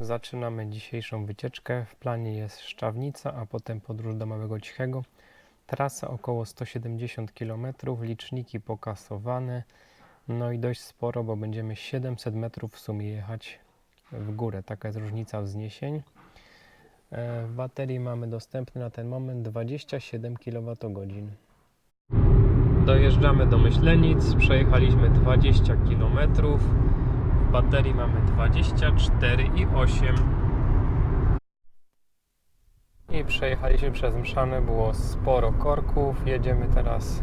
Zaczynamy dzisiejszą wycieczkę. W planie jest Szczawnica, a potem podróż do Małego Cichego. Trasa około 170 km, liczniki pokasowane. No i dość sporo, bo będziemy 700 metrów w sumie jechać w górę. Taka jest różnica wzniesień. E, W baterii mamy dostępny na ten moment 27 kWh. Dojeżdżamy do Myślenic, przejechaliśmy 20 km. Baterii mamy 24,8 i przejechaliśmy przez Mszanę, było sporo korków. Jedziemy teraz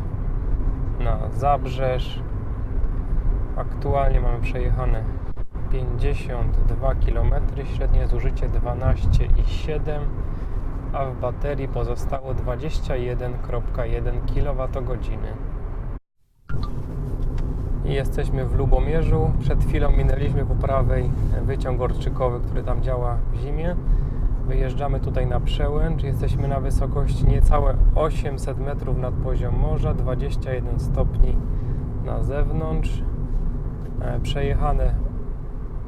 na Zabrzeż. Aktualnie mamy przejechane 52 km, średnie zużycie 12,7 a w baterii pozostało 21,1 kWh. I jesteśmy w Lubomierzu. Przed chwilą minęliśmy po prawej wyciąg orczykowy, który tam działa w zimie. Wyjeżdżamy tutaj na przełęcz. Jesteśmy na wysokości niecałe 800 metrów nad poziom morza, 21 stopni na zewnątrz. E, Przejechane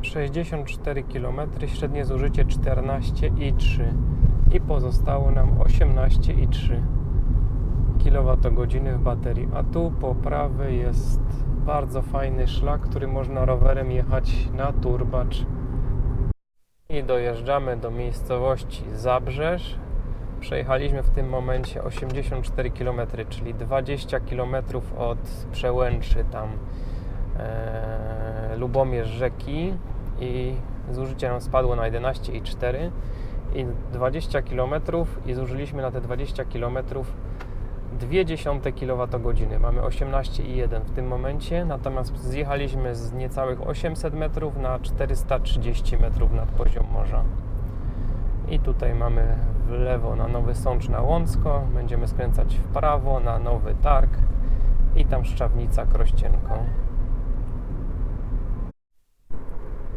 64 km, średnie zużycie 14,3 i pozostało nam 18,3 kWh w baterii. A tu po prawej jest bardzo fajny szlak, który można rowerem jechać na turbacz. I dojeżdżamy do miejscowości Zabrzeż. Przejechaliśmy w tym momencie 84 km, czyli 20 km od przełęczy tam e, Lubomierz rzeki i zużycie nam spadło na 11,4 i 20 km i zużyliśmy na te 20 km 0,2 kWh. Mamy 18,1 w tym momencie, natomiast zjechaliśmy z niecałych 800 metrów na 430 metrów nad poziom morza. I tutaj mamy w lewo na Nowy Sącz na Łącko, będziemy skręcać w prawo na Nowy Targ i tam Szczawnica Krościenką.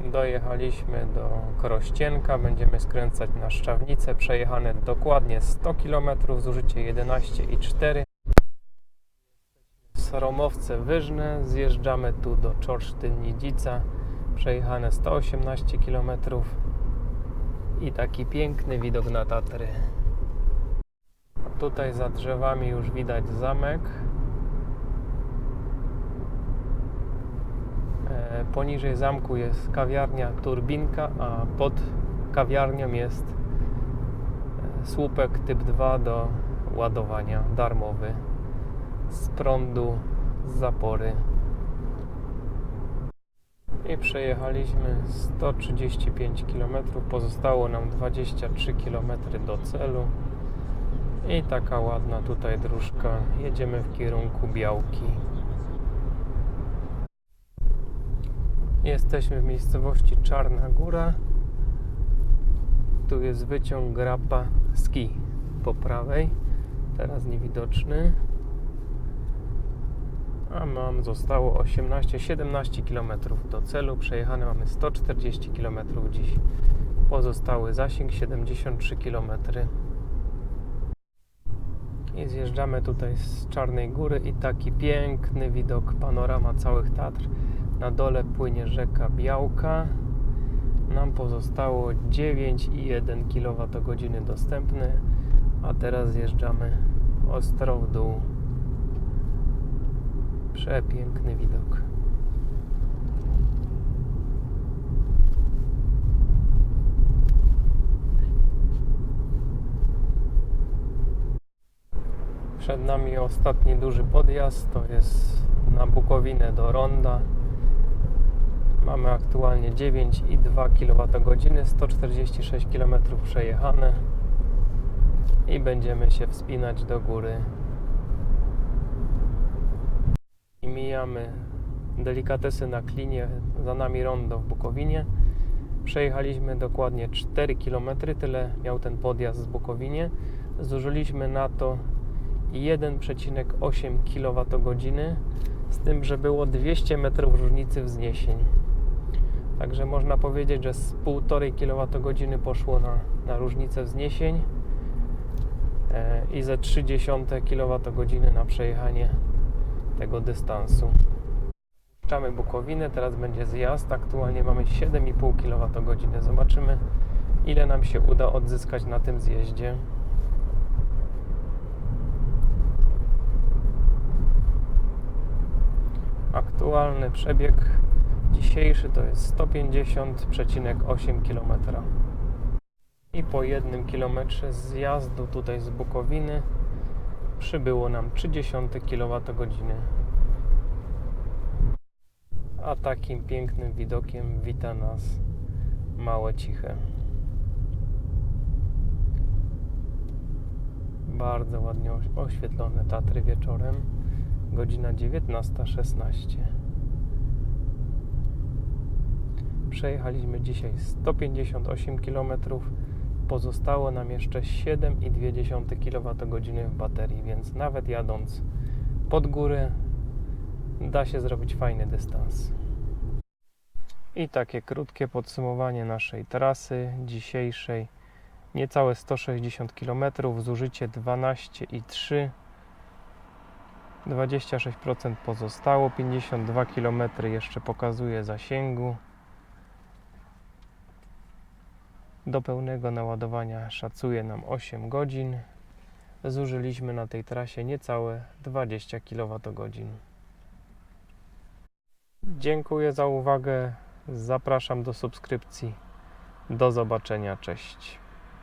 Dojechaliśmy do Krościenka, będziemy skręcać na Szczawnicę, przejechane dokładnie 100 km, zużycie 11,4 Soromowce Wyżne, zjeżdżamy tu do Czorsztyn Nidzica, przejechane 118 km i taki piękny widok na Tatry. Tutaj za drzewami już widać zamek. E, Poniżej zamku jest kawiarnia Turbinka, a pod kawiarnią jest e, słupek typ 2 do ładowania darmowy z prądu z zapory. I przejechaliśmy 135 km, pozostało nam 23 km do celu. I taka ładna tutaj dróżka. Jedziemy w kierunku Białki. Jesteśmy w miejscowości Czarna Góra. Tu jest wyciąg Grappa Ski po prawej, teraz niewidoczny. A mam zostało 18-17 km do celu. Przejechane mamy 140 km dziś. Pozostały zasięg 73 km. I zjeżdżamy tutaj z Czarnej Góry i taki piękny widok, panorama całych Tatr. Na dole płynie rzeka Białka. Nam pozostało 9,1 kWh dostępny, a teraz zjeżdżamy ostro w dół. Przepiękny widok. Przed nami ostatni duży podjazd, to jest na Bukowinę do Ronda. Mamy aktualnie 9,2 kWh, 146 km przejechane i będziemy się wspinać do góry. I mijamy delikatesy na klinie, za nami rondo w Bukowinie. Przejechaliśmy dokładnie 4 km, tyle miał ten podjazd z Bukowinie. Zużyliśmy na to 1,8 kWh, z tym, że było 200 metrów różnicy wzniesień. Także można powiedzieć, że z 1,5 kWh poszło na, na różnicę wzniesień e, i ze 0,3 kWh na przejechanie tego dystansu. Puszczamy Bukowinę, teraz będzie zjazd. Aktualnie mamy 7,5 kWh. Zobaczymy, ile nam się uda odzyskać na tym zjeździe. Aktualny przebieg dzisiejszy to jest 150,8 km. I po jednym kilometrze zjazdu tutaj z Bukowiny przybyło nam 30 kWh. A takim pięknym widokiem wita nas Małe Ciche. Bardzo ładnie oś- oświetlone Tatry wieczorem. Godzina 19.16. Przejechaliśmy dzisiaj 158 km. Pozostało nam jeszcze 7,2 kWh w baterii, więc nawet jadąc pod górę da się zrobić fajny dystans. I takie krótkie podsumowanie naszej trasy dzisiejszej. Niecałe 160 km, zużycie 12,3 26% pozostało, 52 km jeszcze pokazuje zasięgu. Do pełnego naładowania szacuje nam 8 godzin. Zużyliśmy na tej trasie niecałe 20 kWh. Dziękuję za uwagę. Zapraszam do subskrypcji. Do zobaczenia. Cześć.